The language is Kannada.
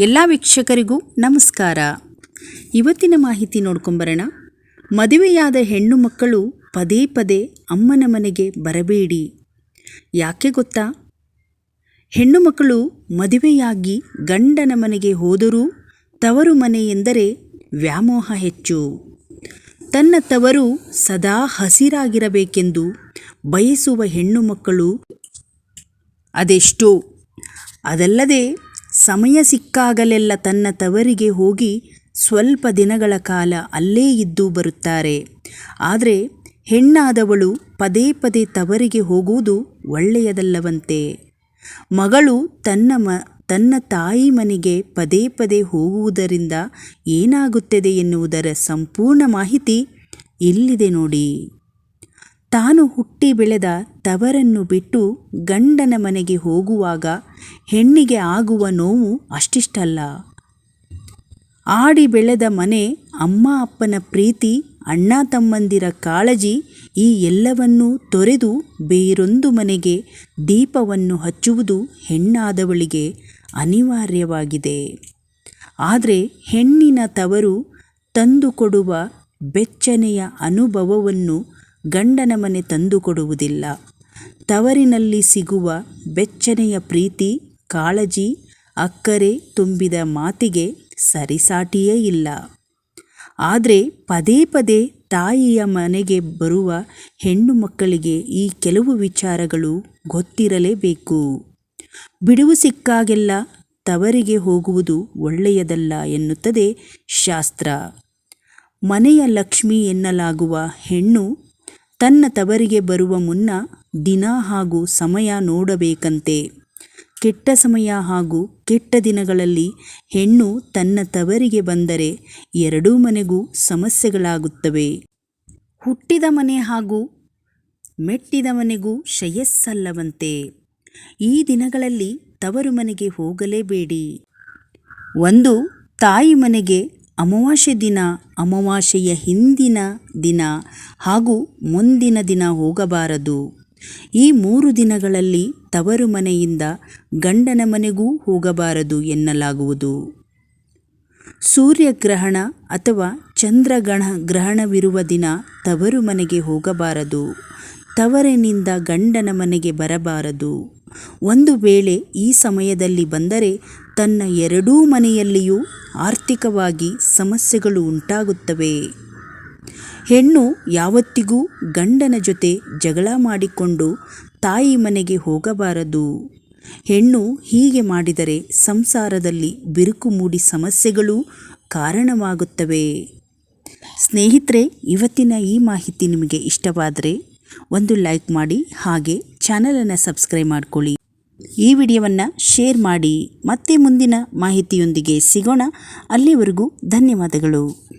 ಎಲ್ಲ ವೀಕ್ಷಕರಿಗೂ ನಮಸ್ಕಾರ. ಇವತ್ತಿನ ಮಾಹಿತಿ ನೋಡ್ಕೊಂಬರೋಣ ಮದುವೆಯಾದ ಹೆಣ್ಣು ಮಕ್ಕಳು ಪದೇ ಪದೇ ಅಮ್ಮನ ಮನೆಗೆ ಬರಬೇಡಿ. ಯಾಕೆ ಗೊತ್ತಾ? ಹೆಣ್ಣು ಮಕ್ಕಳು ಮದುವೆಯಾಗಿ ಗಂಡನ ಮನೆಗೆ ಹೋದರೂ ತವರು ಮನೆ ಎಂದರೆ ವ್ಯಾಮೋಹ ಹೆಚ್ಚು. ತನ್ನ ತವರು ಸದಾ ಹಸಿರಾಗಿರಬೇಕೆಂದು ಬಯಸುವ ಹೆಣ್ಣು ಮಕ್ಕಳು ಅದೆಷ್ಟೋ. ಅದಲ್ಲದೆ ಸಮಯ ಸಿಕ್ಕಾಗಲೆಲ್ಲ ತನ್ನ ತವರಿಗೆ ಹೋಗಿ ಸ್ವಲ್ಪ ದಿನಗಳ ಕಾಲ ಅಲ್ಲೇ ಇದ್ದು ಬರುತ್ತಾರೆ. ಆದರೆ ಹೆಣ್ಣಾದವಳು ಪದೇ ಪದೇ ತವರಿಗೆ ಹೋಗುವುದು ಒಳ್ಳೆಯದಲ್ಲವಂತೆ. ಮಗಳು ತನ್ನ ಮ, ತನ್ನ ತಾಯಿ ಮನೆಗೆ ಪದೇ ಪದೇ ಹೋಗುವುದರಿಂದ ಏನಾಗುತ್ತದೆ ಎನ್ನುವುದರ ಸಂಪೂರ್ಣ ಮಾಹಿತಿ ಇಲ್ಲಿದೆ ನೋಡಿ. ತಾನು ಹುಟ್ಟಿ ಬೆಳೆದ ತವರನ್ನು ಬಿಟ್ಟು ಗಂಡನ ಮನೆಗೆ ಹೋಗುವಾಗ ಹೆಣ್ಣಿಗೆ ಆಗುವ ನೋವು ಅಷ್ಟಿಷ್ಟಲ್ಲ. ಆಡಿ ಬೆಳೆದ ಮನೆ, ಅಮ್ಮ ಅಪ್ಪನ ಪ್ರೀತಿ, ಅಣ್ಣ ತಮ್ಮಂದಿರ ಕಾಳಜಿ ಈ ಎಲ್ಲವನ್ನೂ ತೊರೆದು ಬೇರೊಂದು ಮನೆಗೆ ದೀಪವನ್ನು ಹಚ್ಚುವುದು ಹೆಣ್ಣಾದವಳಿಗೆ ಅನಿವಾರ್ಯವಾಗಿದೆ. ಆದರೆ ಹೆಣ್ಣಿನ ತವರು ತಂದುಕೊಡುವ ಬೆಚ್ಚನೆಯ ಅನುಭವವನ್ನು ಗಂಡನ ಮನೆ ತಂದುಕೊಡುವುದಿಲ್ಲ. ತವರಿನಲ್ಲಿ ಸಿಗುವ ಬೆಚ್ಚನೆಯ ಪ್ರೀತಿ, ಕಾಳಜಿ, ಅಕ್ಕರೆ ತುಂಬಿದ ಮಾತಿಗೆ ಸರಿಸಾಟಿಯೇ ಇಲ್ಲ. ಆದರೆ ಪದೇ ಪದೇ ತಾಯಿಯ ಮನೆಗೆ ಬರುವ ಹೆಣ್ಣು ಮಕ್ಕಳಿಗೆ ಈ ಕೆಲವು ವಿಚಾರಗಳು ಗೊತ್ತಿರಲೇಬೇಕು. ಬಿಡುವು ಸಿಕ್ಕಾಗೆಲ್ಲ ತವರಿಗೆ ಹೋಗುವುದು ಒಳ್ಳೆಯದಲ್ಲ ಎನ್ನುತ್ತದೆ ಶಾಸ್ತ್ರ. ಮನೆಯ ಲಕ್ಷ್ಮಿ ಎನ್ನಲಾಗುವ ಹೆಣ್ಣು ತನ್ನ ತವರಿಗೆ ಬರುವ ಮುನ್ನ ದಿನ ಹಾಗೂ ಸಮಯ ನೋಡಬೇಕಂತೆ. ಕೆಟ್ಟ ಸಮಯ ಹಾಗೂ ಕೆಟ್ಟ ದಿನಗಳಲ್ಲಿ ಹೆಣ್ಣು ತನ್ನ ತವರಿಗೆ ಬಂದರೆ ಎರಡೂ ಮನೆಗೂ ಸಮಸ್ಯೆಗಳಾಗುತ್ತವೆ. ಹುಟ್ಟಿದ ಮನೆ ಹಾಗೂ ಮೆಟ್ಟಿದ ಮನೆಗೂ ಶಯಸ್ಸಲ್ಲವಂತೆ. ಈ ದಿನಗಳಲ್ಲಿ ತವರು ಮನೆಗೆ ಹೋಗಲೇಬೇಡಿ. ಒಂದು ತಾಯಿ ಮನೆಗೆ ಅಮಾವಾಸ್ಯೆ ದಿನ, ಅಮಾವಾಸ್ಯೆಯ ಹಿಂದಿನ ದಿನ ಹಾಗೂ ಮುಂದಿನ ದಿನ ಹೋಗಬಾರದು. ಈ ಮೂರು ದಿನಗಳಲ್ಲಿ ತವರು ಮನೆಯಿಂದ ಗಂಡನ ಮನೆಗೂ ಹೋಗಬಾರದು ಎನ್ನಲಾಗುವುದು. ಸೂರ್ಯಗ್ರಹಣ ಅಥವಾ ಚಂದ್ರಗ್ರಹ ಗ್ರಹಣವಿರುವ ದಿನ ತವರು ಮನೆಗೆ ಹೋಗಬಾರದು. ತವರಿನಿಂದ ಗಂಡನ ಮನೆಗೆ ಬರಬಾರದು. ಒಂದು ವೇಳೆ ಈ ಸಮಯದಲ್ಲಿ ಬಂದರೆ ತನ್ನ ಎರಡೂ ಮನೆಯಲ್ಲಿಯೂ ಆರ್ಥಿಕವಾಗಿ ಸಮಸ್ಯೆಗಳು ಉಂಟಾಗುತ್ತವೆ. ಹೆಣ್ಣು ಯಾವತ್ತಿಗೂ ಗಂಡನ ಜೊತೆ ಜಗಳ ಮಾಡಿಕೊಂಡು ತಾಯಿ ಮನೆಗೆ ಹೋಗಬಾರದು. ಹೆಣ್ಣು ಹೀಗೆ ಮಾಡಿದರೆ ಸಂಸಾರದಲ್ಲಿ ಬಿರುಕು ಮೂಡಿ ಸಮಸ್ಯೆಗಳು ಕಾರಣವಾಗುತ್ತವೆ. ಸ್ನೇಹಿತರೆ, ಇವತ್ತಿನ ಈ ಮಾಹಿತಿ ನಿಮಗೆ ಇಷ್ಟವಾದರೆ ಒಂದು ಲೈಕ್ ಮಾಡಿ ಹಾಗೆ ಚಾನಲನ್ನು ಸಬ್ಸ್ಕ್ರೈಬ್ ಮಾಡಿಕೊಳ್ಳಿ. ಈ ವಿಡಿಯೋವನ್ನು ಶೇರ್ ಮಾಡಿ ಮತ್ತೆ ಮುಂದಿನ ಮಾಹಿತಿಯೊಂದಿಗೆ ಸಿಗೋಣ. ಅಲ್ಲಿವರೆಗೂ ಧನ್ಯವಾದಗಳು.